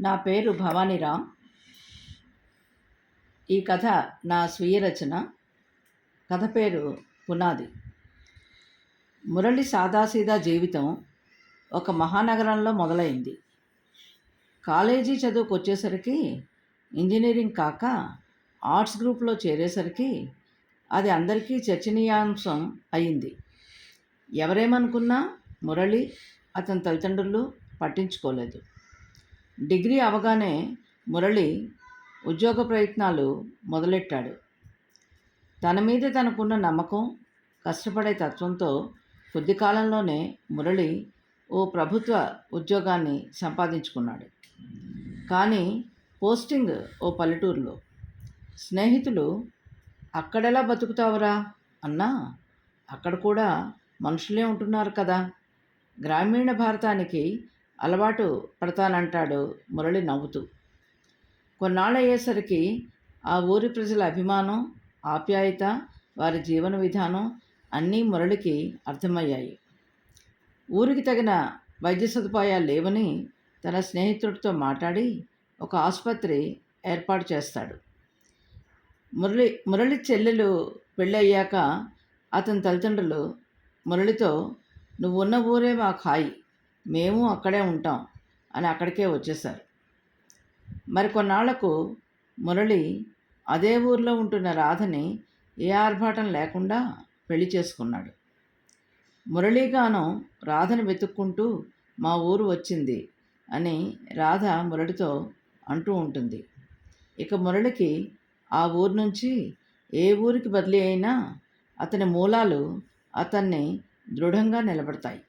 నా పేరు భవానీరామ్ ఈ కథ నా స్వీయ రచన కథ పేరు పునాది. మురళి సాదాసీదా జీవితం ఒక మహానగరంలో మొదలైంది. కాలేజీ చదువుకు వచ్చేసరికి ఇంజనీరింగ్ కాక ఆర్ట్స్ గ్రూప్లో చేరేసరికి అది అందరికీ చర్చనీయాంశం అయింది. ఎవరేమనుకున్నా మురళి అతని తల్లిదండ్రులు పట్టించుకోలేదు. డిగ్రీ అవగానే మురళి ఉద్యోగ ప్రయత్నాలు మొదలెట్టాడు. తన మీద తనకున్న నమ్మకం కష్టపడే తత్వంతో కొద్ది కాలంలోనే మురళి ఓ ప్రభుత్వ ఉద్యోగాన్ని సంపాదించుకున్నాడు. కానీ పోస్టింగ్ ఓ పల్లెటూరులో స్నేహితులు అక్కడెలా బతుకుతావురా అన్నా? అక్కడ కూడా మనుషులే ఉంటున్నారు కదా. గ్రామీణ భారతానికి అలవాటు పడతానంటాడు మురళి నవ్వుతూ. కొన్నాళ్ళు అయ్యేసరికి ఆ ఊరి ప్రజల అభిమానం ఆప్యాయత వారి జీవన విధానం అన్నీ మురళికి అర్థమయ్యాయి. ఊరికి తగిన వైద్య సదుపాయాలు లేవని తన స్నేహితుడితో మాట్లాడి ఒక ఆసుపత్రి ఏర్పాటు చేస్తాడు. మురళి మురళి చెల్లెలు పెళ్ళయ్యాక అతని తల్లిదండ్రులు మురళితో నువ్వు ఉన్న ఊరే మాకు హాయి. మేము అక్కడే ఉంటాం అని అక్కడికే వచ్చేశారు. మరి కొన్నాళ్ళకు మురళి అదే ఊర్లో ఉంటున్న రాధని ఏ ఆర్భాటం లేకుండా పెళ్ళి చేసుకున్నాడు. మురళీగానం రాధను వెతుక్కుంటూ మా ఊరు వచ్చింది అని రాధ మురళితో అంటూ ఉంటుంది. ఇక మురళికి ఆ ఊరు నుంచి ఏ ఊరికి బదిలీ అయినా అతని మూలాలు అతన్ని దృఢంగా నిలబడతాయి.